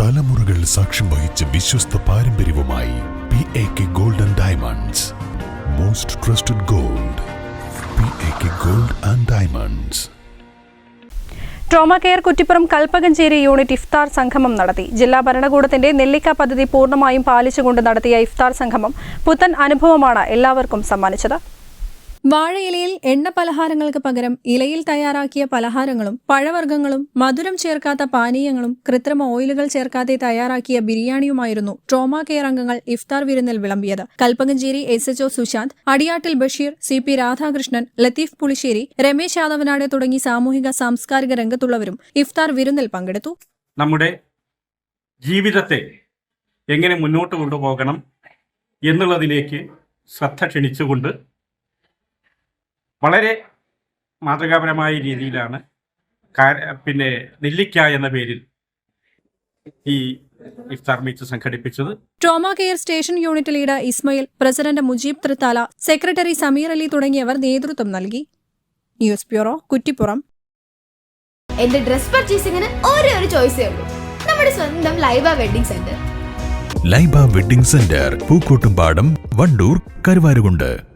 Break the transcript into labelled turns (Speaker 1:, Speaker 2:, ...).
Speaker 1: തലമുറകൾ സാക്ഷ്യം വഹിച്ച വിശ്വസ്ത പാരമ്പര്യവുമായി P A K golden diamonds most trusted gold P A K gold and diamonds
Speaker 2: trauma care Kuttippuram Kalpakanchery unit ഇഫ്താർ സംഗമം നടത്തി. ജില്ലാ ഭരണകൂടത്തിന്റെ നെല്ലിക്ക പദ്ധതി പൂർണമായും പാലിച്ചുകൊണ്ട് നടത്തിയ ഇഫ്താർ സംഗമം പുത്തൻ അനുഭവമാണ് എല്ലാവർക്കും സമ്മാനിച്ചത്. വാഴയിലയിൽ എണ്ണ പലഹാരങ്ങൾക്ക് പകരം ഇലയിൽ തയ്യാറാക്കിയ പലഹാരങ്ങളും പഴവർഗങ്ങളും മധുരം ചേർക്കാത്ത പാനീയങ്ങളും കൃത്രിമ ഓയിലുകൾ ചേർക്കാതെ തയ്യാറാക്കിയ ബിരിയാണിയുമായിരുന്നു ട്രോമ കെയർ അംഗങ്ങൾ ഇഫ്താർ വിരുന്നിൽ വിളമ്പിയത്. Kalpakanchery S H O Sushanth Adiyattil Basheer C P Radhakrishnan Latheef Pulissery Ramesh Yadavanad തുടങ്ങി സാമൂഹിക സാംസ്കാരിക രംഗത്തുള്ളവരും ഇഫ്താർ വിരുന്നിൽ പങ്കെടുത്തു.
Speaker 3: നമ്മുടെ ജീവിതത്തെ എങ്ങനെ മുന്നോട്ട് കൊണ്ടുപോകണം എന്നുള്ളതിലേക്ക് ശ്രദ്ധ ക്ഷണിച്ചുകൊണ്ട് വളരെ മാതൃകാപരമായ രീതിയിലാണ് പിന്നെ നെല്ലിക്ക എന്ന പേരിൽ ഈ ഇഫ്താർ മീറ്റ് സംഘടിപ്പിച്ചത്.
Speaker 2: Trauma care station unit leader Ismail president Mujeeb Thrithala secretary Sameer Ali തുടങ്ങിയവർ നേതൃത്വം നൽകി. News bureau Kuttippuram.
Speaker 4: എന്റെ ഡ്രസ് പർച്ചേസിംഗിന് ഒരേ ഒരു ചോയ്സേ ഉള്ളൂ. നമ്മുടെ സ്വന്തം Laiba wedding centre.
Speaker 1: Laiba wedding centre Pookkottumpadam Wandoor Karuvarakundu.